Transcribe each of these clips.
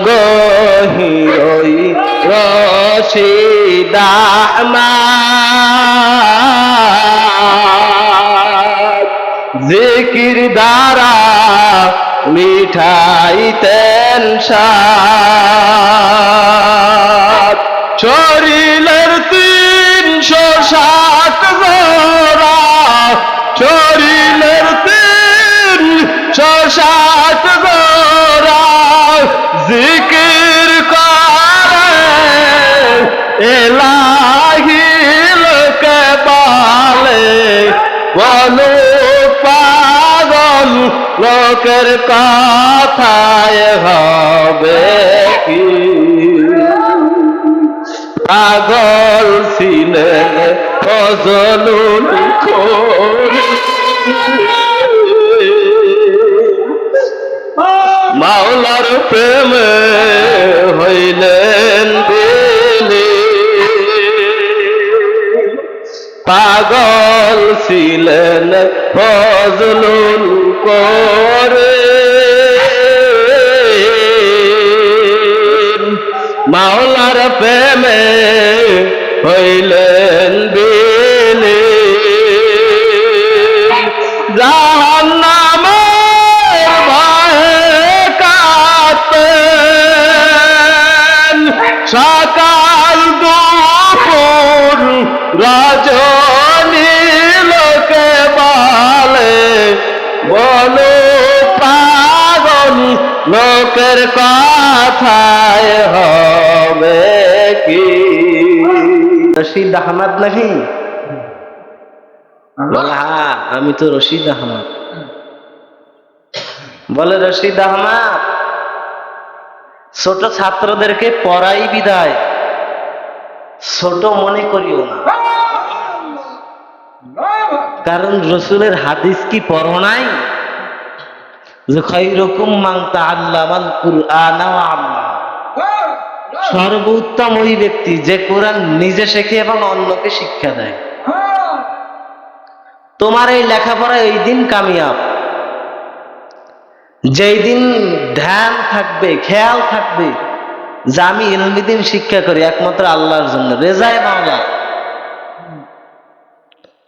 গঙ্গ হিরোই রশিদামাদ জিকির দ্বারা মিঠাইতেন সাত লোকের কথায় হবে কি? পাগল ছিলেন ফজলুল মাওলার প্রেমে হইলেন দিলে। পাগল ছিলেন ফজলুল করে। মাওলার প্রেমে হইলেন লোকের কথায় হবে কি? রশিদ আহমদ বলে হ্যাঁ আমি তো রশিদ আহমদ। বলে রশিদ আহমদ ছোট ছাত্রদেরকে পড়াই বিদায় ছোট মনে করিও না। কারণ রসুলের হাদিস কি পড়ো নাই? খৈরকুম মাংতা আল্লাহ আল কুরআন সর্বোত্তম ওই ব্যক্তি যে কোরআন নিজে শেখে এবং অন্যকে শিক্ষা দেয়। তোমার এই লেখাপড়া এই দিন কামিয়াব। যেই দিন ধ্যান থাকবে, খেয়াল থাকবে যে আমি ইলমি দিন শিক্ষা করি, একমাত্র আল্লাহর জন্য। রেজায় মাওলা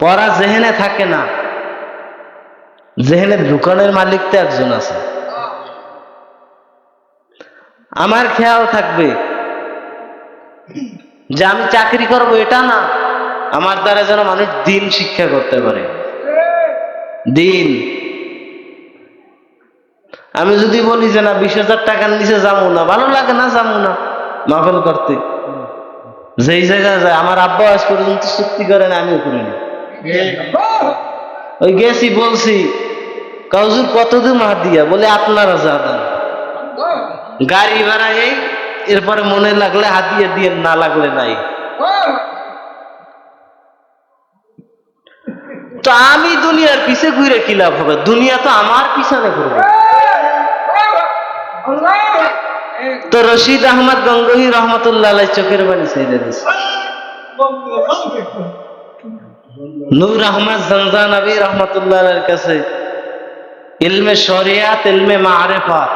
পড়া জেহেনে থাকে না। জেহেনের দোকানের মালিক তো একজন আছে। আমার খেয়াল থাকবে যে আমি চাকরি করব এটা না, আমার দ্বারা যেন মানুষ দিন শিক্ষা করতে পারে। দিন। আমি যদি বলি যে না, বিশ হাজার টাকার নিচে যাব না, ভালো লাগে না যাব না মাফল করতে। যেই জায়গায় যায়, আমার আব্বা আজ পর্যন্ত চুক্তি করে না, আমিও করি না ওই গেছি, বলছি কাউজুর কতদিন হাত দিয়া? বলে, আপনারা যা দেন গাড়ি ভাড়া এই, এরপরে মনে লাগলে হাত দিয়ে দিয়ে না লাগলে নাই। তো আমি দুনিয়ার পিছে ঘুরে কি লাভ হবে? দুনিয়া তো আমার পিছনে ঘুরবে। তো রশিদ আহমদ গঙ্গোহী রহমতুল্লাহ চোখের বাড়ি ছেড়ে দিছে। নূর আহমদ জনজান আবি রহমতুল্লাহ কাছে ইলমে শরিয়াত, ইলমে মারেফাত,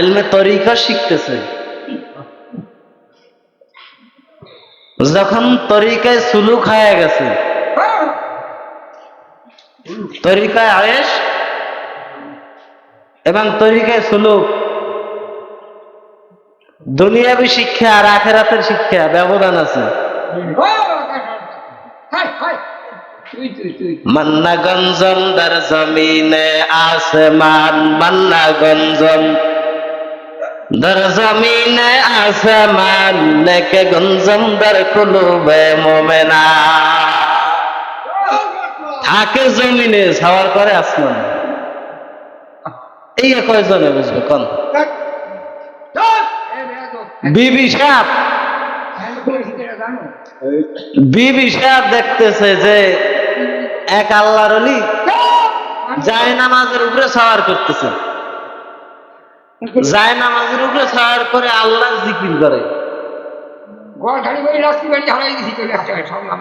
ইলমে তরিকা শিখতেছে। যখন তরিকায় সুলুক হয়ে গেছে, তরিকায় আয়েস এবং তরিকায় সুলুক, দুনিয়াবি শিক্ষা আর আখেরাতের শিক্ষা ব্যবধান আছে। মান্না গঞ্জন দার জমিনে আসমান মান্না গঞ্জন দার জমিনে আসমান নেকে গঞ্জন দার কুলুবে মোমেনা। থাকে জমিনে সাওয়ার করে আসমান। এই কয়জনে বুঝবে কন? বিবি সাপ বিবি সাপ দেখতেছে যে এক আল্লাহর অলি যায় নামাজের উপরে সাওয়ার করতেছে। যায় নামাজের উপরে সাওয়ার করে আল্লাহ জিকির করে।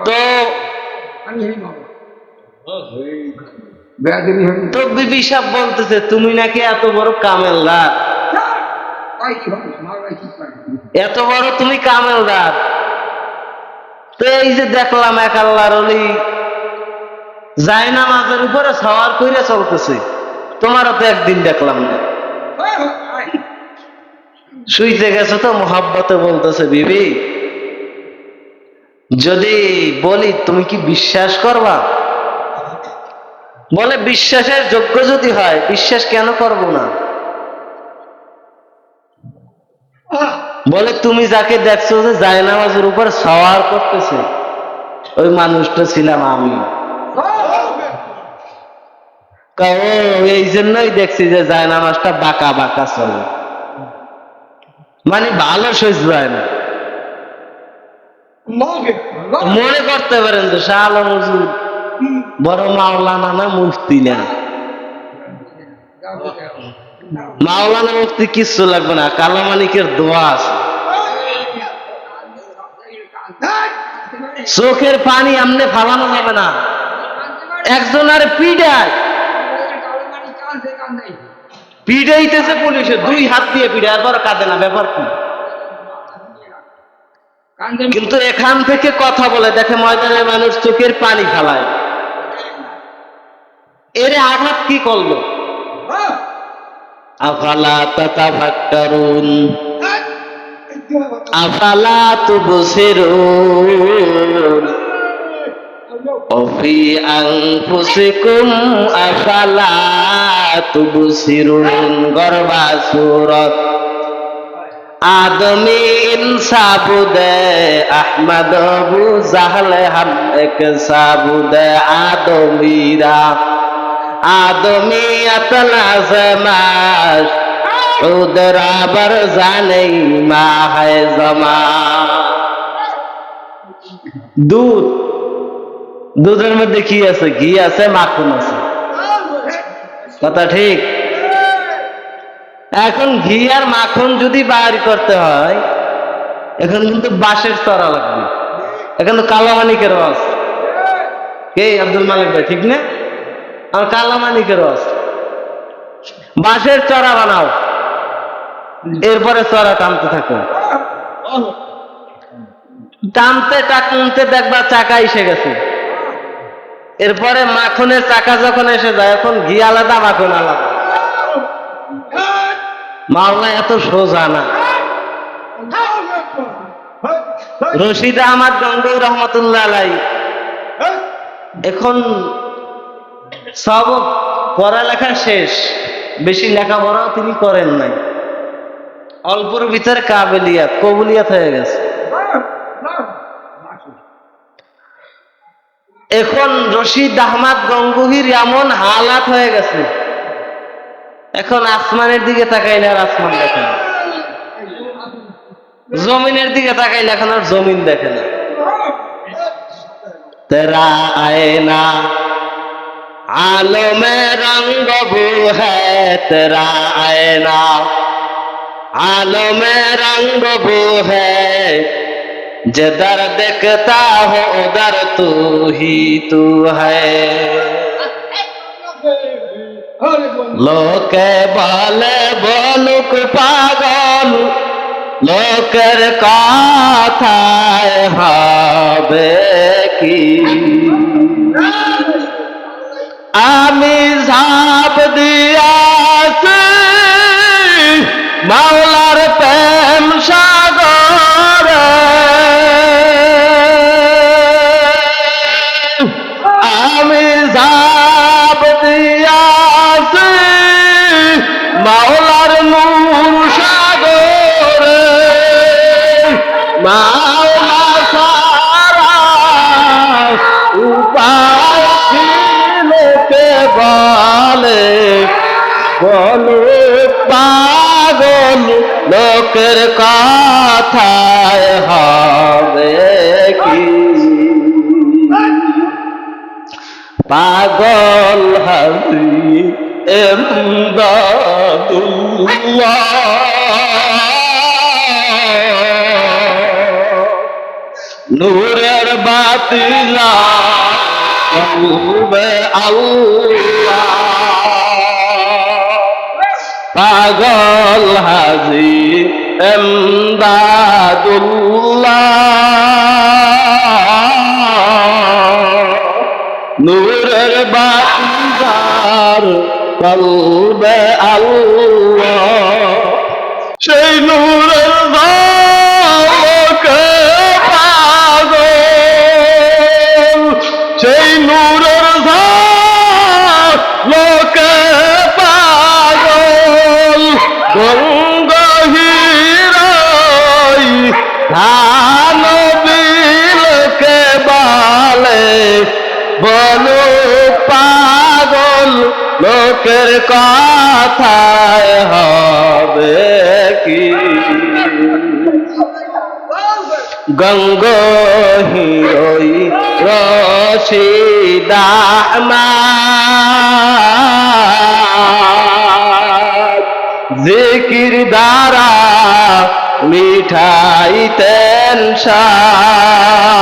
তো হয়ে বিবি সাহেব বলতেছে তুমি নাকি এত বড় কামেলদার? এত বড় তুমি কামেলদার। তো এই যে দেখলাম এক আল্লাহর অলি যায় নামাজের উপরে সওয়ার কইরা চলতেছে। তোমারও তো একদিন দেখলাম না। শুইতে গেছে তো মোহাব্বতে বলতেছে, বিবি, যদি বলি তুমি কি বিশ্বাস করবা? বলে, বিশ্বাসের যোগ্য যদি হয়, বিশ্বাস কেন করব না? বলে, তুমি যাকে দেখছ যে জায়নামাজের উপর সওয়ার করতেছে, ওই মানুষটা ছিলাম আমি। ও, এই জন্যই দেখছি যে জায়নামাজটা বাঁকা বাঁকা চলে। মানে ভালো সহ্য হয় না। মনে করতে পারেন তো শাহ আলম বড় মাওলানা না মুফতি না। মাওলানা মুফতি কিচ্ছু লাগবে না কালামানিকের দোয়া আছে। চোখের পানি আমনে ফালানো যাবে না। একজন আর পিডায় পিডাইতেছে পুলিশে দুই হাত দিয়ে পিডায় আর বড় কাঁদে না ব্যাপার কি? কিন্তু এখান থেকে কথা বলে দেখে ময়দানের মানুষ চোখের পানি ফেলায়। এর আঘাত কি করল? আফালা তাতাফাক্কারুন। আফালা তুবসিরুন। অফি আংফুসিকুম আফালা তুবসিরুন গর্বা সুরত। আদমি ইনসাবুদে আহমদ আবু জাহলে হাম এক সাবুদে আদমিরা। আদমি আতলা জমাশ, উদরা বর জানেই মা হায় জমা দুধ দুধের মধ্যে কি আছে? ঘি আছে, মাখন আছে। কথা ঠিক? এখন ঘি আর মাখন যদি বাইর করতে হয়, এখন কিন্তু বাঁশের চড়া লাগবে। এখন তো কালামানিকের রস কে? আব্দুল মালিক ভাই, ঠিক না? আমার কালামানিকের রস বাঁশের চড়া বানাও। এরপরে চড়া টানতে থাকো। টানতে টানতে দেখবা চাকা এসে গেছে। এরপরে মাখনের চাকা যখন এসে যায়, এখন ঘি আলাদা, মাখন আলাদা। মাওলা এত সোজা না। রশিদ আহমদ গঙ্গই রহমতুল্লাহ আলাই। এখন সব পড়ালেখা শেষ, বেশি লেখাপড়াও তিনি করেন নাই। অল্পর ভিতরে কাবেলিয়াত, কবুলিয়াত হয়ে গেছে। এখন রশিদ আহমদ গঙ্গুহির এমন হালাত হয়ে গেছে এখন আসমানের দিকে তাকাইলে আর আসমান দেখে না জমিনের দিকে তাকাইলে এখন আর জমিন দেখে না তেরা আয়না आलो में रंग बू है तेरा आयना आलो में रंग बू है যে দর দেখতা হো উদর তু হি তু লোকে বলে, বলুক পাগল, লোকের কথায় হবে কি? আমি ঝাঁপ দিয়াছি, মাওলার প্রেম সা বলো পাগল লোকের কথায় হবে কি? পাগল এমদাদুল্লাহ। নূরের বাতিলা আল্লাহ। পাগল হাজি এমদাদুল্লাহ। নূরের বান্দার কলবে আল্লাহ। লোকের কথায় হবে কি? গঙ্গ হিরোই রশিদাহমাদ জিকির দ্বারা মিঠাইতেন সাত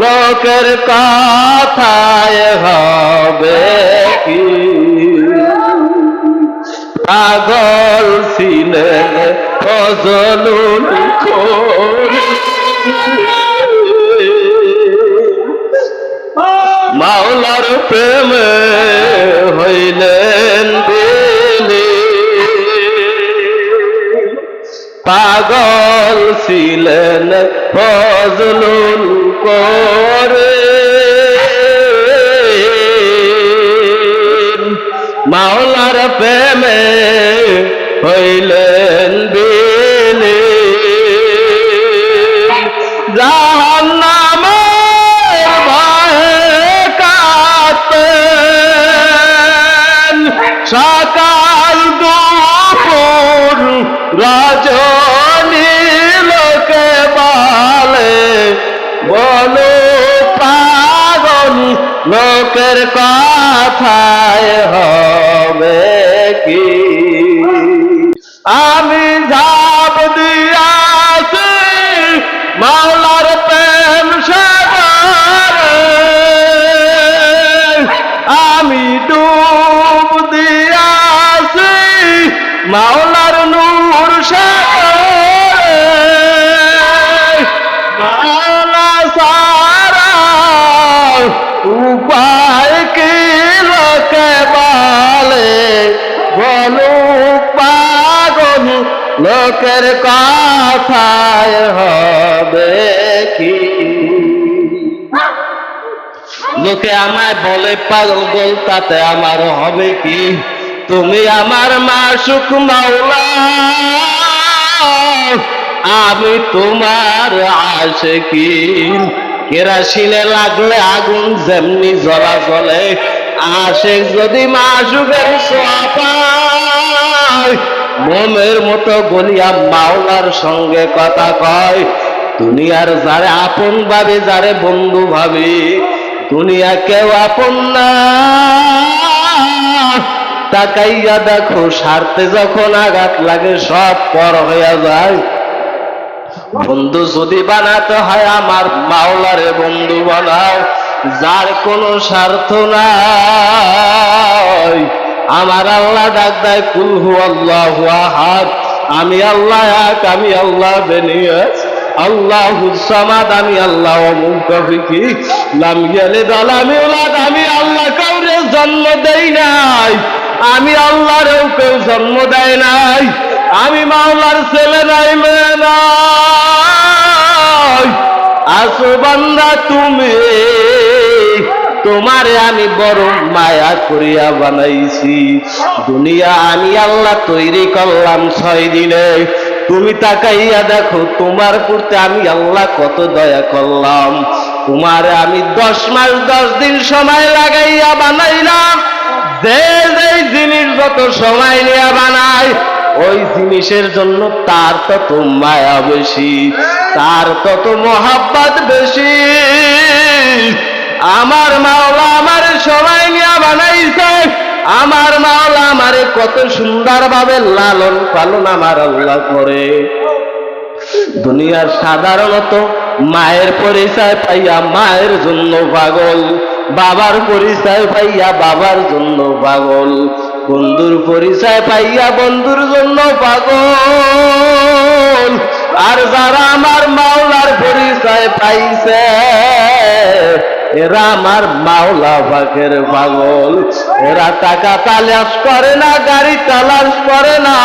লোকের কথায় হবে কি? পাগল ছিলেন ফজলুল খোর মাওলার প্রেমে হইলেন পাগল ছিলেন ফজলুল করে। মাওলার প্রেমে হইলেন লোকের কথায় হবে লোকের কথায় হবে কি? লোকে আমায় বলে, পাগল গোল তাতে আমার হবে কি? তুমি আমার মাসুক মাওলা। আমি তোমার আশে কি কেরাসিনে লাগলে আগুন, যেমনি জলা জলে আশে যদি মাসুকের সোয়াপায় মোমের মতো গলিয়া মাওলার সঙ্গে কথা কয়। দুনিয়ার যারে আপন ভাবে, যারে বন্ধু ভাবে, দুনিয়া কেউ আপন না। তাকাইয়া দেখো, স্বার্থে যখন আঘাত লাগে, সব পর হইয়া যায়। বন্ধু যদি বানাতে হয়, আমার মাওলারে বন্ধু বানাও, যার কোনো স্বার্থ নাই। আমার আল্লাহ ডাক দেয় কুলহু আল্লাহ আহাদ। আমি আল্লাহ এক, আমি আল্লাহ বেনিয়াস আল্লাহ সামাদ, আমি আল্লাহ মুকাফিকি লাম ইয়ালিদ আলাম ইউলাদ আমি আল্লাহ কাউরে জন্ম দেই নাই। আমি আল্লাহরেও কেউ জন্ম দেয় নাই। আমি মাওলার ছেলে নাই, মেয়ে নাই। আসো বান্দা, তুমি তোমারে আমি বড় মায়া করিয়া বানাইছি। দুনিয়া আমি আল্লাহ তৈরি করলাম ছয় দিনে। তুমি তাকাইয়া দেখো, তোমার প্রতি আমি আল্লাহ কত দয়া করলাম। তোমারে আমি দশ মাস, দশ দিন সময় লাগাইয়া বানাইলাম। যে যে জিনিস যত সময় নিয়ে বানায় ওই জিনিসের জন্য তার তত মায়া বেশি, তার তত মহাব্বাত বেশি। আমার মাওলা আমার সবাই নিয়ে বানাইছে। আমার মাওলা আমারে কত সুন্দর ভাবে লালন পালন আমার আল্লাহ করে। দুনিয়ার সাধারণত মায়ের পরিচয় পাইয়া মায়ের জন্য পাগল, বাবার পরিচয় পাইয়া বাবার জন্য পাগল, বন্ধুর পরিচয় পাইয়া বন্ধুর জন্য পাগল। আর যারা আমার মাওলার পরিচয় পাইছে এরা আমার মাওলা পাকের পাগল। এরা টাকা তালাশ করে না, গাড়ি তালাশ করে না।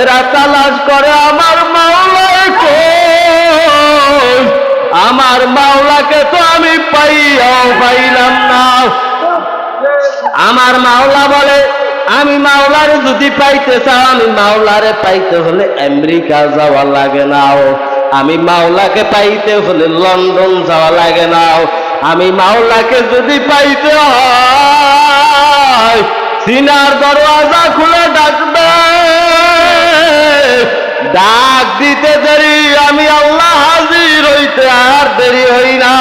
এরা তালাশ করে আমার মাওলায় কই আমার মাওলাকে তো আমি পাইয়াও পাইলাম না। আমার মাওলা বলে, আমি মাওলার যদি পাইতে চাও, আমি মাওলারে পাইতে হলে আমেরিকা যাওয়া লাগে নাও আমি মাওলাকে পাইতে হলে লন্ডন যাওয়া লাগে নাও আমি মাওলাকে যদি পাইতে হয়, সিনার দরওয়াজা খুলে ডাকবে। ডাক দিতে দেরি, আমি আল্লাহ হাজির হইতে আর দেরি হই না।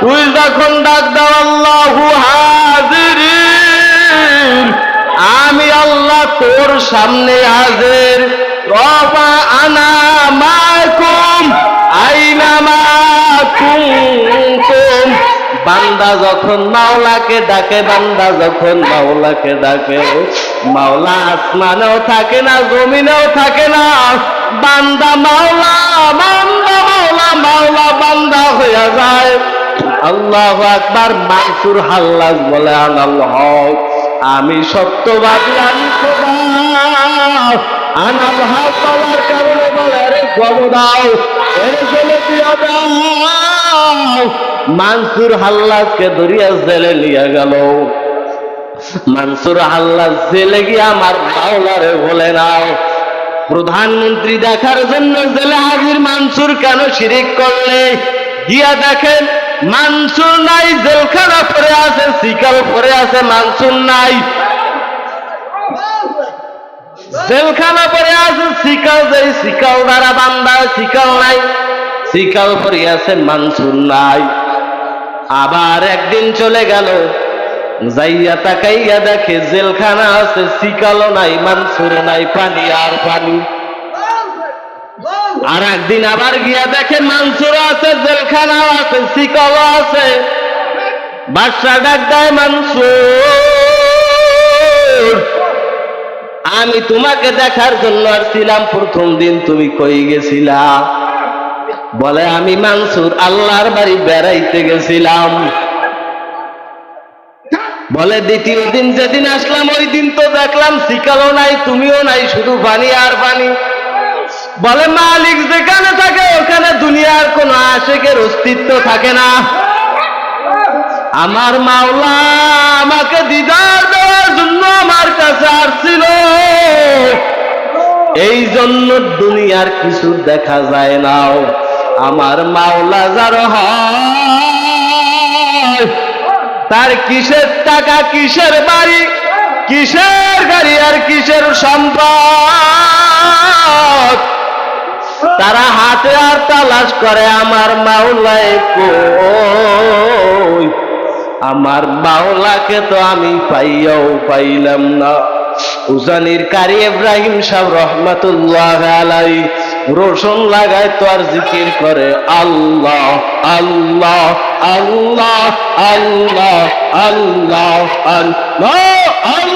তুই যখন ডাক দাও, আল্লাহু হাজির। আমি আল্লাহ তোর সামনে হাজির। রবা আনা মাকুম, আইনা মাকুম বান্দা যখন মাওলাকে ডাকে, বান্দা যখন মাওলাকে ডাকে, মাওলা আসমানেও থাকে না, জমিনেও থাকে না। বান্দা মাওলা বান্দা মাওলা মাওলা বান্দা হইয়া যায়। আল্লাহ আকবার মানসুর হাল্লাজ বলে, আনাল হক, আমি সত্যবাদী, আমি আনাল হক বলার কারণে বলে দাও মানসুর দরিয়া জেলে নিয়ে গেল। মানসুর জেলে গিয়ে আমার বলে নাও, প্রধানমন্ত্রী দেখার জন্য জেলে হাজির মানসুর কেন শিরিক করলে? গিয়া দেখেন, মানসুর নাই, জেলখানা পরে আছে শিকাল পরে আছে, মানসুর নাই। জেলখানা পরে আছে, শিকাল যেই, শিকাল দ্বারা বান্দা শিকাল নাই। শিকাল পরে আছে, মানসুর নাই। আবার একদিন চলে গেল, যাইয়া তাকাইয়া দেখে জেলখানা আছে, শিকালও নাই মানসুর নাই, পানি আর পানি। আর একদিন আবার গিয়া দেখে মানসুর আছে, জেলখানাও আছে, শিকলও আছে। বাদশা ডাক দেয়, মানসুর আমি তোমাকে দেখার জন্য আসছিলাম। প্রথম দিন তুমি কই গেছিলা? বলে, আমি মানসুর আল্লাহর বাড়ি বেড়াইতে গেছিলাম। বলে, দ্বিতীয় দিন যেদিন আসলাম, ওই দিন তো দেখলাম শিকালও নাই, তুমিও নাই, শুধু পানি আর পানি। বলে, মালিক যেখানে থাকে, ওখানে দুনিয়ার কোন আশেকের অস্তিত্ব থাকে না। আমার মাওলা আমাকে দিদার দেওয়ার জন্য আমার কাছে আসছিল। এই জন্য দুনিয়ার কিছু দেখা যায় না। আমার মাওলা যার তার কিসের টাকা, কিসের বাড়ি, কিসের গাড়ি আর কিসের সম্পদ? তারা হাতে আর তালাশ করে আমার মাওলায় কই আমার বাউলাকে তো আমি পাইয়াও পাইলাম না। উজানির কারি এব্রাহিম সাহ রহমাতুল্লাহ আলাই, রোশন লাগায় তো আর জিকির করে আল্লাহ আল্লাহ আল্লাহ আল্লাহ আল্লাহ আল্লাহ আল্লাহ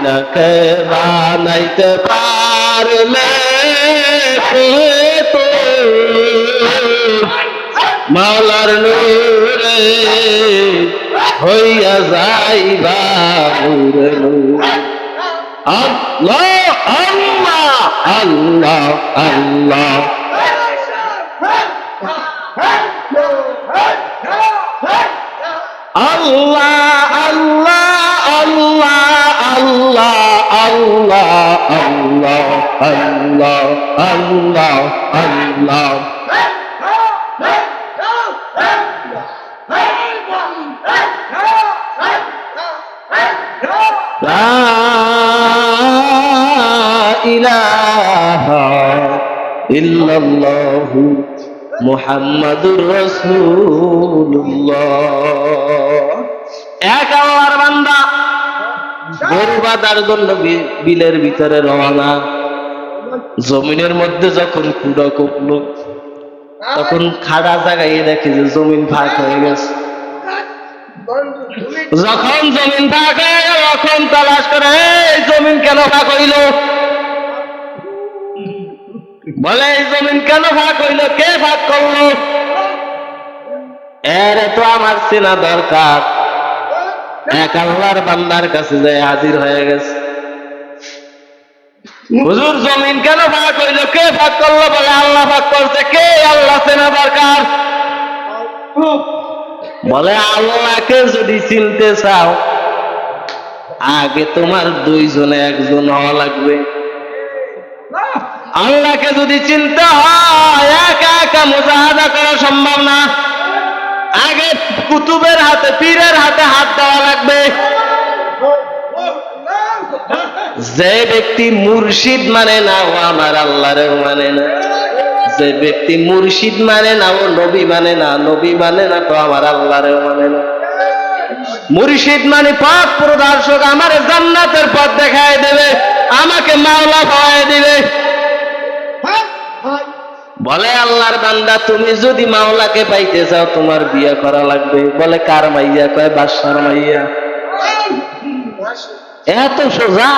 সিনাকে বানাইতে পার মারলে তো মাওলার নূরে হইয়া যাইবা নূরে। আল্লাহ আল্লাহ আল্লাহ আল্লাহ। আল্লাহ Allah, Allah, Allah, Allah, Allah. La ilaha illallah Muhammadur Rasulullah. এক গরু বাঁধার জন্য বিলের ভিতরে রওনা। জমিনের মধ্যে যখন কুড়া কপলো, তখন খাড়া জায়গায় দেখে যে জমিন ফাঁক হয়ে গেছে। যখন জমিন ফাঁক হয়ে গেল, তখন তালাশ করে, এই জমিন কেন ফাঁক হইল? বলে, এই জমিন কেন ফাঁক হইল? কে ফাঁক করল? এর তো আমার চেনা দরকার। এক আল্লাহর বান্দার কাছে যায় হাজির হয়ে গেছে। হুজুর জমিন কেন ভাগ হইল? কে ভাগ করল বলে আল্লাহ ভাগ করছে? কে আল্লাহ চেনা দরকার? বলে আল্লাহকে যদি চিনতে চাও আগে তোমার দুইজনে একজন হওয়া লাগবে। আল্লাহকে যদি চিনতে হয় একা একা মুজাহাদা করা সম্ভব না। কুতুবের হাতে, পীরের হাতে হাত দেওয়া লাগবে। যে ব্যক্তি মুর্শিদ মানে না, ও আমার আল্লাহরেও মানে না। যে ব্যক্তি মুর্শিদ মানে না, ও নবী মানে না, নবী মানে না, তো আমার আল্লাহরেও মানে না। মুর্শিদ মানে পাক প্রদর্শক, আমার জান্নাতের পথ দেখায় দেবে, আমাকে মাওলা পাওয়ায় দিবে। বলে আল্লাহর বান্দা তুমি যদি মাওলাকে পাইতে চাও তোমার বিয়ে করা লাগবে। বলে কার মাইয়া? কয় বাদশার মাইয়া। এত সোজা?